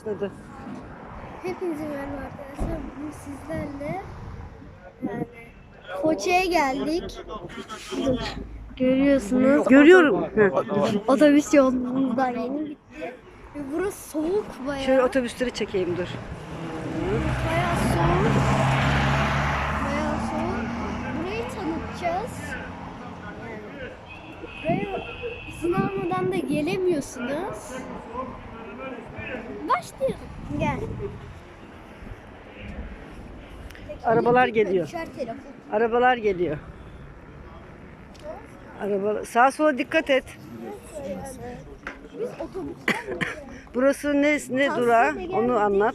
Başladı. Hepinize merhaba arkadaşlar. Bugün sizlerle yani Foça'ya geldik. Görüyorsunuz. Görüyorum. Otobüs yolundan yeni bitti. Ve burası soğuk bayağı. Şöyle otobüsleri çekeyim dur. Bayağı soğuk. Bayağı soğuk. Burayı tanıtacağız. Yani buraya izin almadan da gelemiyorsunuz. Başlayalım. Gel. Arabalar geliyor. Arabalar geliyor. Araba sağa sola dikkat et. Biz otobüsten Burası ne ne durağı? Onu anlat.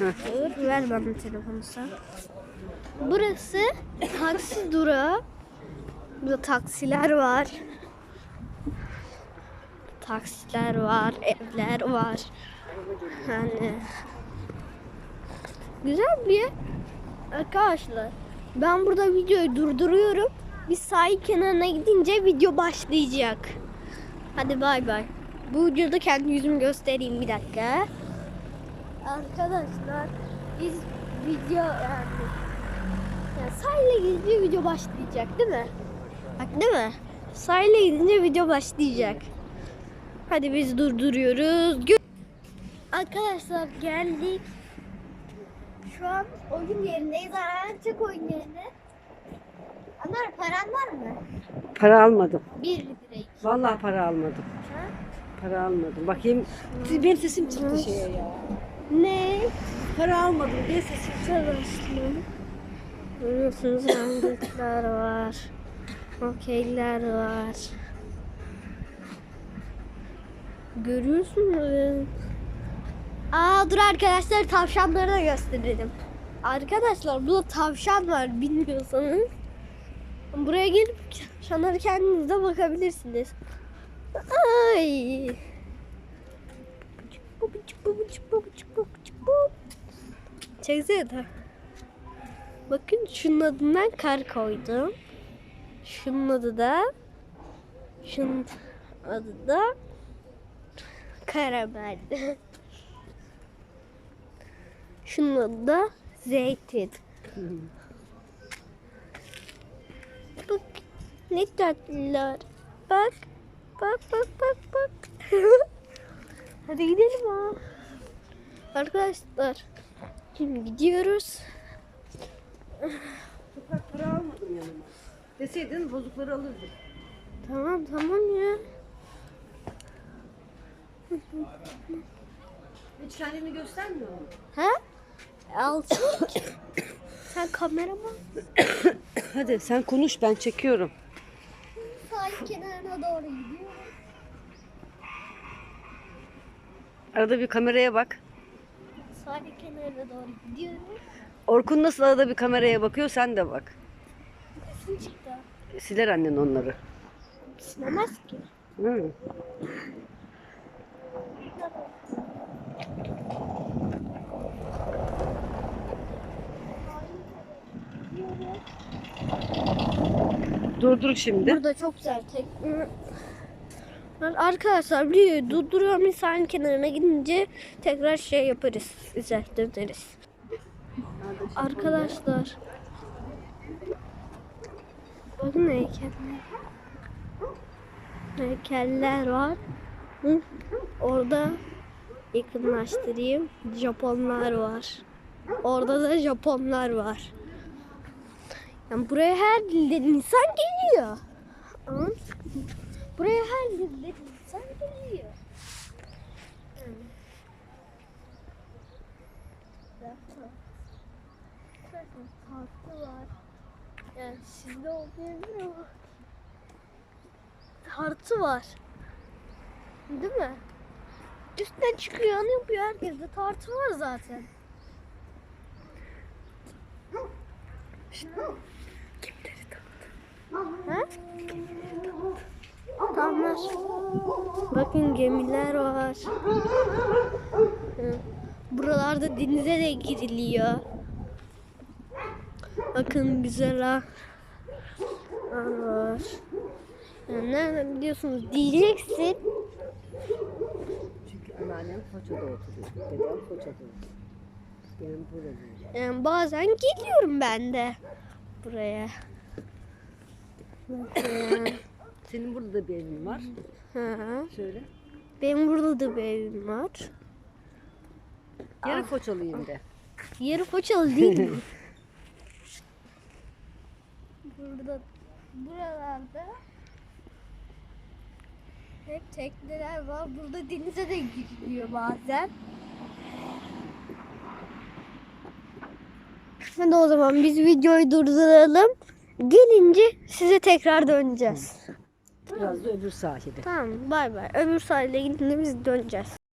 Dur, ver bana telefonu sen. Burası taksi durağı. Burada taksiler var. Taksiler var, evler var. Yani güzel bir yer. Arkadaşlar ben burada videoyu durduruyorum. Biz sahil kenarına gidince video başlayacak. Hadi bay bay. Bu videoda kendi yüzümü göstereyim bir dakika. Arkadaşlar biz video yani, yani sahile gidince video başlayacak değil mi? Bak değil mi? Sahile gidince video başlayacak. Hadi biz durduruyoruz. Gö- Arkadaşlar geldik. Şu an oyun yerindeyiz. Aranacak oyun yerine. Anlar paran var mı? Para almadım. 1 lirayı. Vallahi para almadım. Ha? Para almadım. Bakayım. Benim sesim çıktı şeye ya. Ne? Para almadım diye sesim Arkadaşlar. Görüyorsunuz randikler var. Okeyler var. Görüyorsunuz. Aa dur arkadaşlar tavşanları da gösterelim. Arkadaşlar burada tavşan var bilmiyorsanız. Buraya gelip tavşanlara kendiniz de bakabilirsiniz. Ay. Çeksene de. Bakın şunun adından kar koydum. Şunun adı da şunun adı da karamel. şunun da zeytin. Bak ne tatlılar. Bak bak bak bak bak. Hadi gidelim ha. Arkadaşlar şimdi gidiyoruz. Para almadım yanıma. Deseydin bozukları alırdım. Tamam tamam ya. Hiç kendini göstermiyor mu? Ha? Al çek. Sen kameraman. Hadi sen konuş ben çekiyorum. Sahil kenarına doğru gidiyor. Arada bir kameraya bak. Sahil kenarına doğru gidiyor. Orkun nasıl arada bir kameraya bakıyor sen de bak. Sesin çıktı. Siler annen onları. Sinemez ki. Hı. Durdur şimdi. Burada çok güzel tek. Arkadaşlar bir durduruyorum sahil kenarına gidince tekrar şey yaparız. İzlettiririz. Arkadaşlar. Bakın heykeller. Heykeller var. Hı? Orada yakınlaştırayım. Japonlar var. Orada da Japonlar var. Yani buraya her dilden insan geliyor. Buraya her dilden insan geliyor. Tatlı var. Yani sizde olmayabilir ama tartı var. Değil mi? Üstten çıkıyor, anı yapıyor. Herkeste tartı var zaten. Ha? Tamam. Bakın gemiler var. Buralarda denize de giriliyor. Bakın güzel ha. var. Yani nereden biliyorsunuz diyeceksin. Çünkü Anneannem Foça'da oturuyor. Dedem Foça'da oturuyor. Ben buradayım. Yani bazen geliyorum ben de buraya. Senin burada da bir evin var. Hı. Şöyle. Benim burada da bir evim var. Yarı Foçalıyım de. Yarı Foçalı değil mi? burada, buralarda hep tekneler var. Burada denize de giriliyor bazen. Hadi o zaman biz videoyu durduralım. Gelince size tekrar döneceğiz. Biraz da öbür sahilde. Tamam bay bay. Öbür sahile gidince biz döneceğiz.